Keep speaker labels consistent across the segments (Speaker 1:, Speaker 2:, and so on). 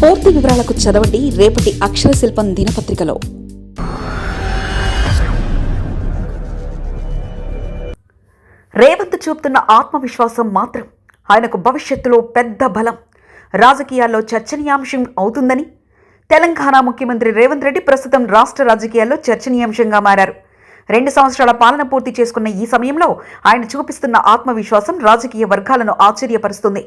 Speaker 1: పూర్తి వివరాలకు చదవండి రేపటి అక్షర శిల్పం దినపత్రికలో.
Speaker 2: రేవంత్ చూపుతున్న ఆత్మవిశ్వాసం మాత్రం ఆయనకు భవిష్యత్తులో పెద్ద బలం. రాజకీయాల్లో చర్చనీయాంశం అవుతుందని తెలంగాణ ముఖ్యమంత్రి రేవంత్ రెడ్డి ప్రస్తుతం రాష్ట్ర రాజకీయాల్లో చర్చనీయాంశంగా మారారు. రెండు సంవత్సరాల పాలన పూర్తి చేసుకున్న ఈ సమయంలో ఆయన చూపిస్తున్న ఆత్మవిశ్వాసం రాజకీయ వర్గాలను ఆశ్చర్యపరుస్తుంది.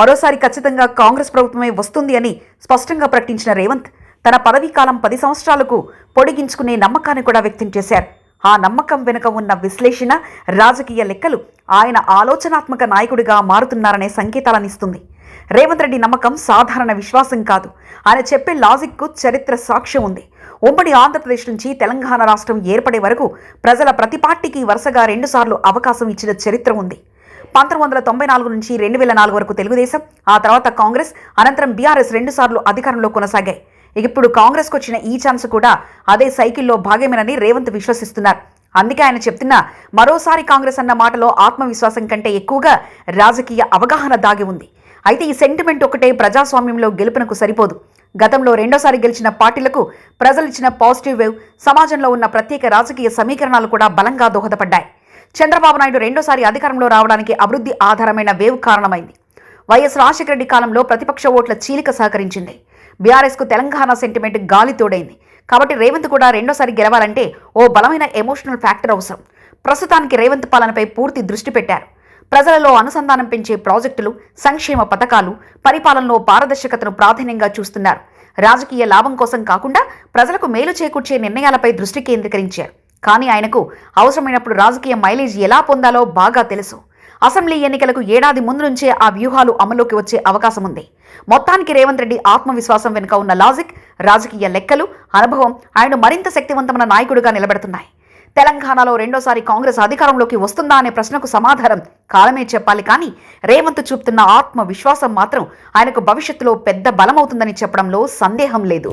Speaker 2: మరోసారి ఖచ్చితంగా కాంగ్రెస్ ప్రభుత్వమే వస్తుంది అని స్పష్టంగా ప్రకటించిన రేవంత్ తన పదవీ కాలం పది సంవత్సరాలకు పొడిగించుకునే నమ్మకాన్ని కూడా వ్యక్తం చేశారు. ఆ నమ్మకం వెనుక ఉన్న విశ్లేషణ రాజకీయ లెక్కలు ఆయన ఆలోచనాత్మక నాయకుడిగా మారుతున్నారనే సంకేతాలనిస్తుంది రేవంత్ రెడ్డి నమ్మకం సాధారణ విశ్వాసం కాదు. ఆయన చెప్పే లాజిక్కు చరిత్ర సాక్ష్యం ఉంది. ఉమ్మడి ఆంధ్రప్రదేశ్ నుంచి తెలంగాణ రాష్ట్రం ఏర్పడే వరకు ప్రజల ప్రతి పార్టీకి వరుసగా రెండుసార్లు అవకాశం ఇచ్చిన చరిత్ర ఉంది. పంతొమ్మిది వందల తొంభై నాలుగు నుంచి రెండు వేల నాలుగు వరకు తెలుగుదేశం ఆ తర్వాత కాంగ్రెస్ అనంతరం బీఆర్ఎస్ రెండుసార్లు అధికారంలో కొనసాగాయి. ఇక ఇప్పుడు కాంగ్రెస్కు వచ్చిన ఈ ఛాన్స్ కూడా అదే సైకిల్లో భాగమేనని రేవంత్ విశ్వసిస్తున్నారు. అందుకే ఆయన చెప్తున్న మరోసారి కాంగ్రెస్ అన్న మాటలో ఆత్మవిశ్వాసం కంటే ఎక్కువగా రాజకీయ అవగాహన దాగి ఉంది. అయితే ఈ సెంటిమెంట్ ఒకటే ప్రజాస్వామ్యంలో గెలుపునకు సరిపోదు. గతంలో రెండోసారి గెలిచిన పార్టీలకు ప్రజలిచ్చిన పాజిటివ్ వేవ్ సమాజంలో ఉన్న ప్రత్యేక రాజకీయ సమీకరణాలు కూడా బలంగా దోహదపడ్డాయి. చంద్రబాబు నాయుడు రెండోసారి అధికారంలో రావడానికి అభివృద్ధి ఆధారమైన వేవ్ కారణమైంది. వైఎస్ రాజశేఖర రెడ్డి కాలంలో ప్రతిపక్ష ఓట్ల చీలిక సహకరించింది. బీఆర్ఎస్కు తెలంగాణ సెంటిమెంట్ గాలి తోడైంది. కాబట్టి రేవంత్ కూడా రెండోసారి గెలవాలంటే ఓ బలమైన ఎమోషనల్ ఫ్యాక్టర్ అవసరం. ప్రస్తుతానికి రేవంత్ పాలనపై పూర్తి దృష్టి పెట్టారు. ప్రజలలో అనుసంధానం పెంచే ప్రాజెక్టులు సంక్షేమ పథకాలు పరిపాలనలో పారదర్శకతను ప్రాధాన్యంగా చూస్తున్నారు. రాజకీయ లాభం కోసం కాకుండా ప్రజలకు మేలు చేకూర్చే నిర్ణయాలపై దృష్టి కేంద్రీకరించారు. కానీ ఆయనకు అవసరమైనప్పుడు రాజకీయ మైలేజ్ ఎలా పొందాలో బాగా తెలుసు. అసెంబ్లీ ఎన్నికలకు ఏడాది ముందు నుంచే ఆ వ్యూహాలు అమల్లోకి వచ్చే అవకాశం ఉంది. మొత్తానికి రేవంత్ రెడ్డి ఆత్మవిశ్వాసం వెనుక ఉన్న లాజిక్ రాజకీయ లెక్కలు అనుభవం ఆయన మరింత శక్తివంతమైన నాయకుడిగా నిలబెడుతున్నాయి. తెలంగాణలో రెండోసారి కాంగ్రెస్ అధికారంలోకి వస్తుందా అనే ప్రశ్నకు సమాధానం కాలమే చెప్పాలి కానీ రేవంత్ చూపుతున్న ఆత్మవిశ్వాసం మాత్రం ఆయనకు భవిష్యత్తులో పెద్ద బలమవుతుందని చెప్పడంలో సందేహం లేదు.